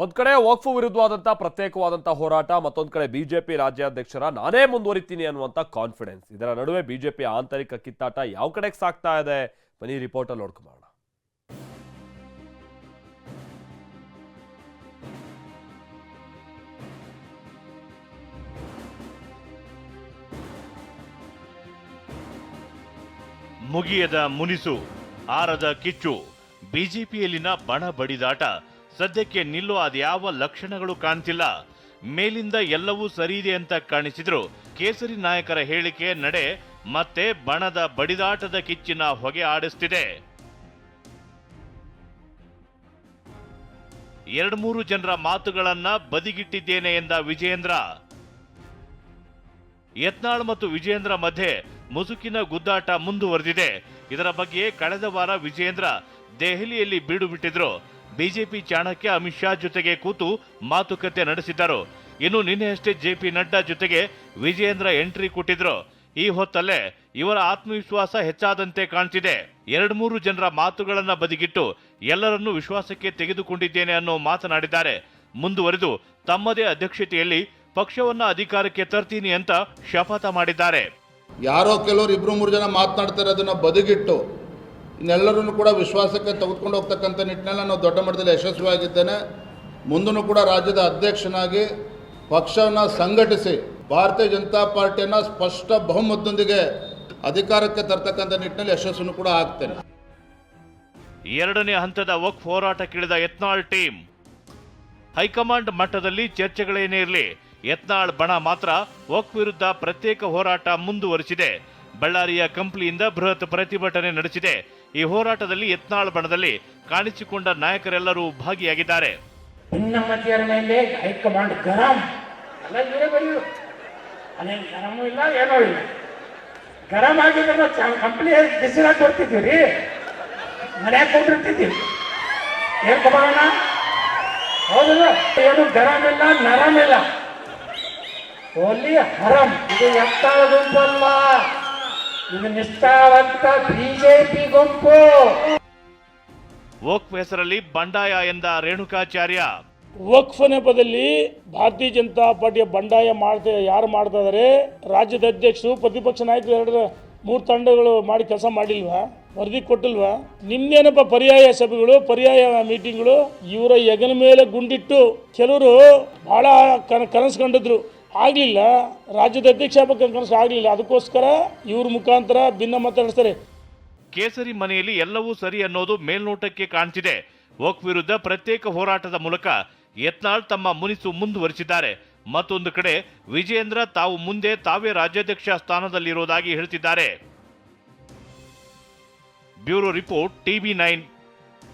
ಒಂದ್ ಕಡೆ ವಕ್ಫು ವಿರುದ್ಧವಾದಂಥ ಪ್ರತ್ಯೇಕವಾದಂಥ ಹೋರಾಟ, ಮತ್ತೊಂದು ಕಡೆ ಬಿಜೆಪಿ ರಾಜ್ಯಾಧ್ಯಕ್ಷರ ನಾನೇ ಮುಂದುವರಿತೀನಿ ಅನ್ನುವಂತ ಕಾನ್ಫಿಡೆನ್ಸ್ ಇದರ ನಡುವೆ ಬಿಜೆಪಿ ಆಂತರಿಕ ಕಿತ್ತಾಟ ಯಾವ ಕಡೆಗೆ ಸಾಗ್ತಾ ಇದೆ? ಬನ್ನಿ ರಿಪೋರ್ಟ್ ಅಲ್ಲಿ ನೋಡ್ಕೊಂಬೋಣ ಮುಗಿಯದ ಮುನಿಸು, ಆರದ ಕಿಚ್ಚು. ಬಿಜೆಪಿಯಲ್ಲಿನ ಬಣ ಬಡಿದಾಟ. ಸದ್ಯಕ್ಕೆ ನಿಲ್ಲೋ ಅದ್ಯಾವ ಲಕ್ಷಣಗಳು ಕಾಣ್ತಿಲ್ಲ. ಮೇಲಿಂದ ಎಲ್ಲವೂ ಸರಿಯಿದೆ ಅಂತ ಕಾಣಿಸಿದ್ರು. ಕೇಸರಿ ನಾಯಕರ ಹೇಳಿಕೆ ನಡೆ ಮತ್ತೆ ಬಣದ ಬಡಿದಾಟದ ಕಿಚ್ಚಿನ ಹೊಗೆ ಆಡಿಸ್ತಿದೆ. ಎರಡು ಮೂರು ಜನರ ಮಾತುಗಳನ್ನ ಬದಿಗಿಟ್ಟಿದ್ದೇನೆ ಎಂದ ವಿಜಯೇಂದ್ರ. ಯತ್ನಾಳ್ ಮತ್ತು ವಿಜಯೇಂದ್ರ ಮಧ್ಯೆ ಮುಸುಕಿನ ಗುದ್ದಾಟ ಮುಂದುವರೆದಿದೆ. ಇದರ ಬಗ್ಗೆ ಕಳೆದ ವಾರ ವಿಜಯೇಂದ್ರ ದೆಹಲಿಯಲ್ಲಿ ಬೀಡು ಬಿಟ್ಟಿದ್ರು ಬಿಜೆಪಿ ಚಾಣಕ್ಯ ಅಮಿತ್ ಶಾ ಜೊತೆಗೆ ಕೂತು ಮಾತುಕತೆ ನಡೆಸಿದ್ದರು. ಇನ್ನು ನಿನ್ನೆಯಷ್ಟೇ ಜೆಪಿ ನಡ್ಡಾ ಜೊತೆಗೆ ವಿಜಯೇಂದ್ರ ಎಂಟ್ರಿ ಕೊಟ್ಟಿದ್ರು. ಈ ಹೊತ್ತಲ್ಲೇ ಇವರ ಆತ್ಮವಿಶ್ವಾಸ ಹೆಚ್ಚಾದಂತೆ ಕಾಣ್ತಿದೆ. ಎರಡ್ ಮೂರು ಜನರ ಮಾತುಗಳನ್ನ ಬದಿಗಿಟ್ಟು ಎಲ್ಲರನ್ನೂ ವಿಶ್ವಾಸಕ್ಕೆ ತೆಗೆದುಕೊಂಡಿದ್ದೇನೆ ಅನ್ನೋ ಮಾತನಾಡಿದ್ದಾರೆ. ಮುಂದುವರೆದು ತಮ್ಮದೇ ಅಧ್ಯಕ್ಷತೆಯಲ್ಲಿ ಪಕ್ಷವನ್ನ ಅಧಿಕಾರಕ್ಕೆ ತರ್ತೀನಿ ಅಂತ ಶಪಥ ಮಾಡಿದ್ದಾರೆ. ಯಾರೋ ಕೆಲವರು ಇಬ್ರು ಮೂರು ಜನ ಮಾತನಾಡ್ತಾರೆ ಅದನ್ನ ಬದಿಗಿಟ್ಟು ಇನ್ನೆಲ್ಲರನ್ನು ಕೂಡ ವಿಶ್ವಾಸಕ್ಕೆ ತೆಗೆದುಕೊಂಡು ಹೋಗ್ತಕ್ಕಂಥ ನಿಟ್ಟಿನಲ್ಲಿ ನಾನು ದೊಡ್ಡ ಮಟ್ಟದಲ್ಲಿ ಯಶಸ್ವಿಯಾಗಿದ್ದೇನೆ. ಮುಂದೂ ಕೂಡ ರಾಜ್ಯದ ಅಧ್ಯಕ್ಷನಾಗಿ ಪಕ್ಷವನ್ನು ಸಂಘಟಿಸಿ ಭಾರತೀಯ ಜನತಾ ಪಾರ್ಟಿಯನ್ನು ಸ್ಪಷ್ಟ ಬಹುಮತದೊಂದಿಗೆ ಅಧಿಕಾರಕ್ಕೆ ತರ್ತಕ್ಕಂಥ ನಿಟ್ಟಿನಲ್ಲಿ ಯಶಸ್ಸನ್ನು ಕೂಡ ಆಗ್ತೇನೆ ಎರಡನೇ ಹಂತದ ವಕ್ಫ್ ಹೋರಾಟಕ್ಕಿಳಿದ ಯತ್ನಾಳ್ ಟೀಮ್. ಹೈಕಮಾಂಡ್ ಮಟ್ಟದಲ್ಲಿ ಚರ್ಚೆಗಳೇನೇ ಇರಲಿ, ಯತ್ನಾಳ್ ಬಣ ಮಾತ್ರ ವಕ್ ವಿರುದ್ಧ ಪ್ರತ್ಯೇಕ ಹೋರಾಟ ಮುಂದುವರಿಸಿದೆ. ಬಳ್ಳಾರಿಯ ಕಂಪ್ಲಿಯಿಂದ ಬೃಹತ್ ಪ್ರತಿಭಟನೆ ನಡೆಸಿದೆ. ಈ ಹೋರಾಟದಲ್ಲಿ ಯತ್ನಾಳ್ ಬಣದಲ್ಲಿ ಕಾಣಿಸಿಕೊಂಡ ನಾಯಕರೆಲ್ಲರೂ ಭಾಗಿಯಾಗಿದ್ದಾರೆ. ಭಿನ್ನಮತಿಯರ ಮೇಲೆ ಹೈಕಮಾಂಡ್ ಗರಂ. ಅಲ್ಲ ಇವರೇ ಬರೆಯುವುದು ಅದೇನು ಗರಮೂ ಇಲ್ಲ, ಏನೂ ಇಲ್ಲ. ಗರಂ ಆಗಿದ್ರೆ ನಾವು ಕಂಪ್ನಿ ಬಿಸಿಲಾಗಿ ಕೊಡ್ತಿದ್ದೀವಿ ರೀ. ಮನ್ಯಾಗ ಕೊಟ್ಟಿರ್ತಿದ್ದೀವಿ ಏನ್ ತಗೋಣ ಹೌದಲ್ಲ ಏನು ಗರಂ ಇಲ್ಲ, ನರಂ ಇಲ್ಲ. ಓನ್ಲಿ ಹರಂ. ಇದು ಎತ್ತಾಳ ಗುಂಪಲ್ಲ ಇದು ನಿಷ್ಠಾವಂತ ಬಿಜೆಪಿ ಗುಂಪು. ವಕ್ಫ್ ಹೆಸರಲ್ಲಿ ಬಂಡಾಯ ಎಂದ ರೇಣುಕಾಚಾರ್ಯ. ವಕ್ಫ್ ನೆಪದಲ್ಲಿ ಭಾರತೀಯ ಜನತಾ ಪಾರ್ಟಿಯ ಬಂಡಾಯ ಮಾಡ್ತಾ ಯಾರು ಮಾಡ್ತಾ ಇದಾರೆ? ರಾಜ್ಯದ ಅಧ್ಯಕ್ಷರು ಪ್ರತಿಪಕ್ಷ ನಾಯಕರು ಎರಡರ ಮೂರು ತಂಡಗಳು ಮಾಡಿ ಕೆಲಸ ಮಾಡಿಲ್ವಾ? ವರದಿ ಕೊಟ್ಟಿಲ್ವಾ? ನಿಮ್ದೇನಪ್ಪ ಪರ್ಯಾಯ ಸಭೆಗಳು ಪರ್ಯಾಯ ಮೀಟಿಂಗ್ಗಳು ಇವರ ಹೆಗಲ ಮೇಲೆ ಗುಂಡಿಟ್ಟು ಕೆಲವರು ಬಹಳ ಕನ ಕನಸು ಕಂಡಿದ್ರು ಆಗ್ಲಿಲ್ಲ. ರಾಜ್ಯದ ಅಧ್ಯಕ್ಷ ಆಗಬೇಕು ಕನಸು ಆಗಲಿಲ್ಲ. ಅದಕ್ಕೋಸ್ಕರ ಇವ್ರ ಮುಖಾಂತರ ಭಿನ್ನ ಮಾತಾಡಿಸ್ತಾರೆ. ಕೇಸರಿ ಮನೆಯಲ್ಲಿ ಎಲ್ಲವೂ ಸರಿ ಅನ್ನೋದು ಮೇಲ್ನೋಟಕ್ಕೆ ಕಾಣ್ತಿದೆ. ವೋಕ್ ವಿರುದ್ಧ ಪ್ರತ್ಯೇಕ ಹೋರಾಟದ ಮೂಲಕ ಯತ್ನಾಳ್ ತಮ್ಮ ಮುನಿಸು ಮುಂದುವರಿಸಿದ್ದಾರೆ. ಮತ್ತೊಂದು ಕಡೆ ವಿಜಯೇಂದ್ರ ತಾವು ಮುಂದೆ ತಾವೇ ರಾಜ್ಯಾಧ್ಯಕ್ಷ ಸ್ಥಾನದಲ್ಲಿರುವುದಾಗಿ ಹೇಳ್ತಿದ್ದಾರೆ. Bureau report, TV nine.